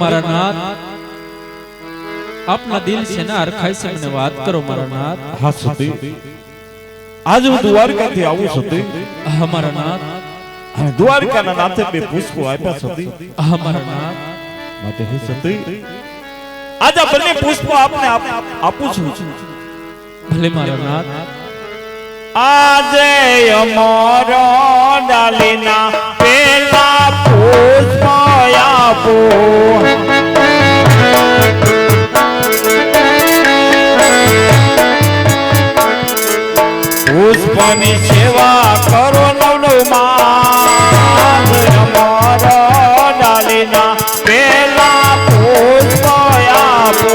મારા નાથ આપના દિલ છે ને અરખાઈ છે મને વાત કરો મારા નાથ. હા સતી. આજ હું દ્વારકાથી આવું સતી. હા મારા નાથ. દ્વારકાના નાથે બે પુષ્પો આપ્યા સતી. હા મારા નાથ. માટે હે સતી. આજ આ બંને પુષ્પો આપને આપું છું. ભલે મારા નાથ. આજે અમારો ડાલીના પુષ્પની સેવા કરો નવ નવ માસ અમરો ડાલીના પેલા પુષ્પ આપો.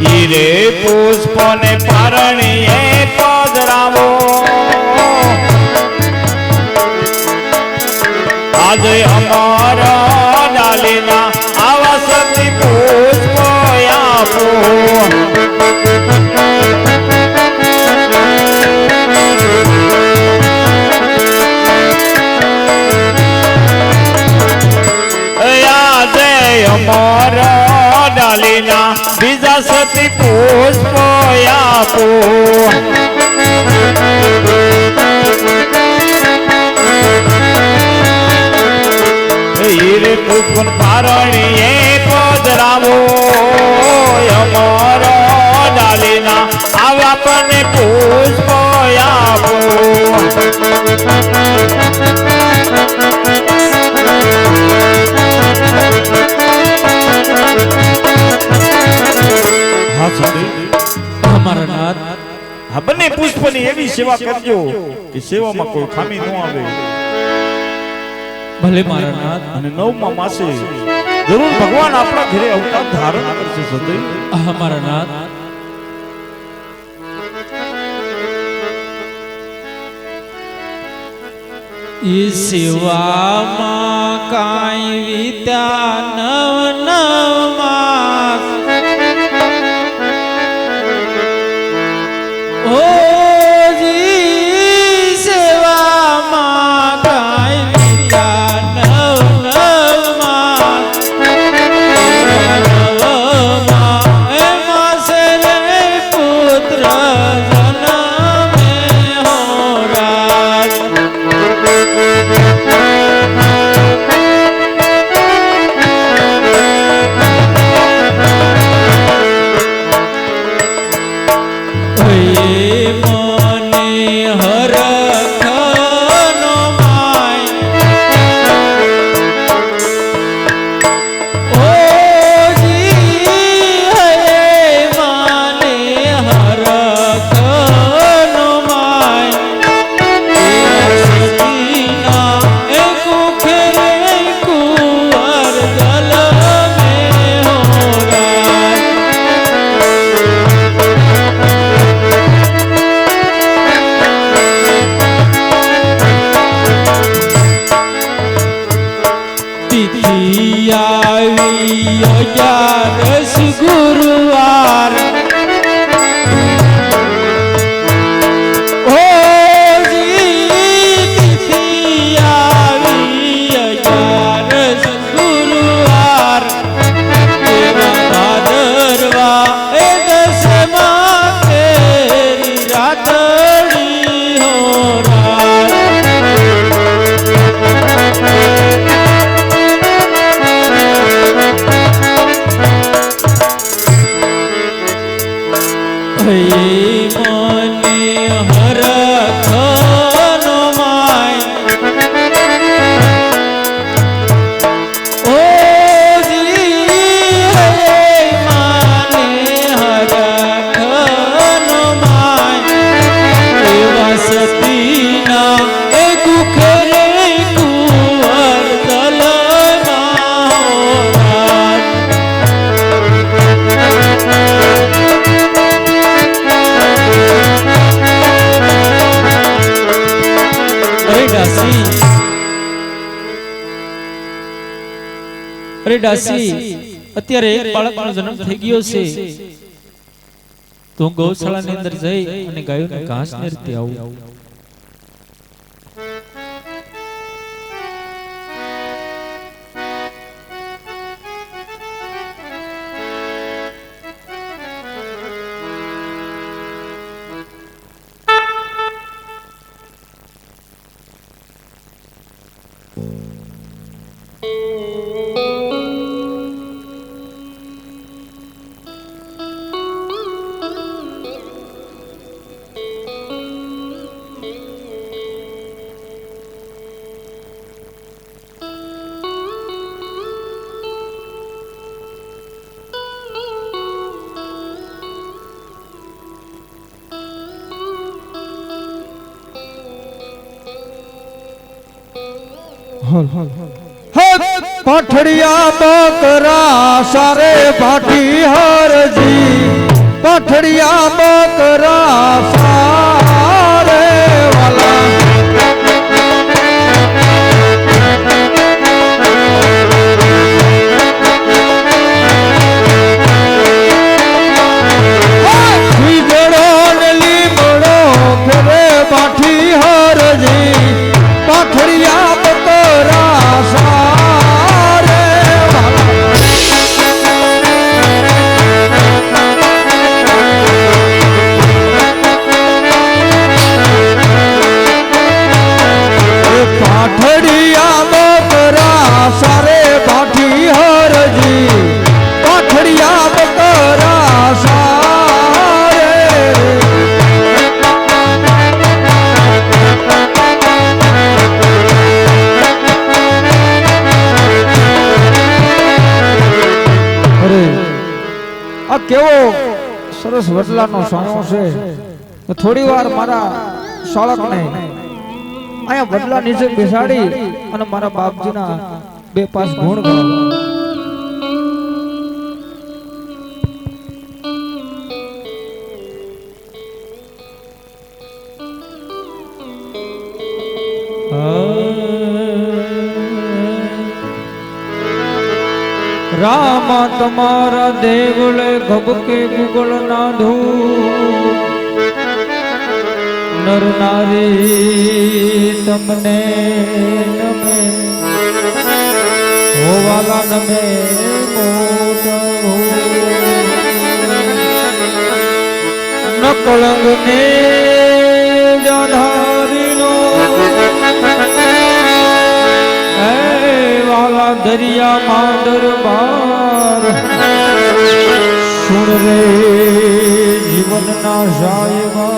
ઈરે પુષ્પને પારણીએ આજે અમારા ડાલીના આવા સતી પુષ્પ આપો. અમારા ડાલીના બીજા સતી પુષ્પ આપો. હીરે પુષ્પ પારણીએ પધરાવો અમારો ડાલીના આવા પણ પુષ્પ આપો. હા સતી હા મારા નાથ, આ બંને પુષ્પની એવી સેવા કરજો કે સેવામાં કોઈ ખામી ન આવે. ભલે મારા નાથ અને નવમા માસે જરૂર ભગવાન આપણા ઘરે અવતાર ધારણ કરશે સદૈવ હા મારા નાથ. સેવામાં કાંઈ વિદ્યા નવ નવ ये દાસી અત્યારે એક બાળકનો જન્મ થઈ ગયો છે. તો ગૌશાળાની અંદર જઈ અને ગાયોને ઘાસ નરતી આવું. પઠડિયા બકરા સારે ભાટી હરજી. પઠડિયા બકરા સારે સરસ વડલાનો સાયો છે. થોડી વાર મારા શાળકને અહીંયા વડલા નીચે બેસાડી અને મારા બાપજીના બે પાસ ગુણ ગાઓ રામ તમારા ગબકે ગુગળ નાધુ. નર નારી, તમને નમે. હોવાલા નમે મોટ હો. નકળંગ ને જાધારીનો. હે વાલા દરિયા માં દરબાર સુણ રે જીવન ના સાહેબા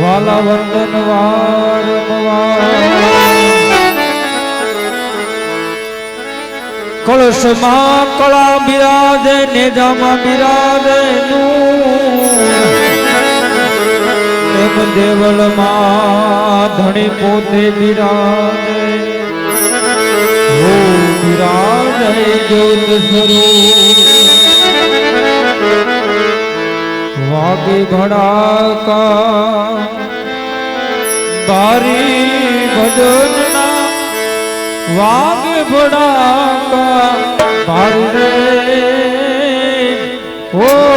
વાલા વંદન કળશમાં કળા બિરાજે, નેજામાં બિરાજે એમ દેવળમાં ધણી પોતે બિરાજે. બિરાજે. જ્યોત સ્વરૂપ કા બારી ભજનના વાગે ભડાકા બારી રે. ઓ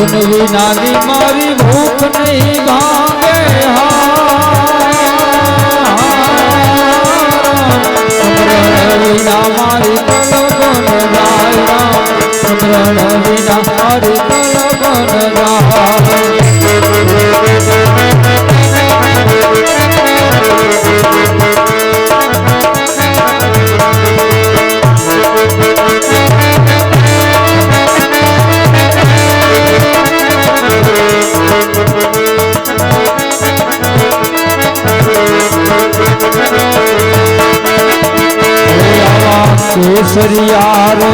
ગુણ વિનાની મારી ભૂખ નહીં ભાંગે હા વિના મારી કલ ગુણ ગાય રામ વિના મારી કલ ગુણ ગાય சரியாரே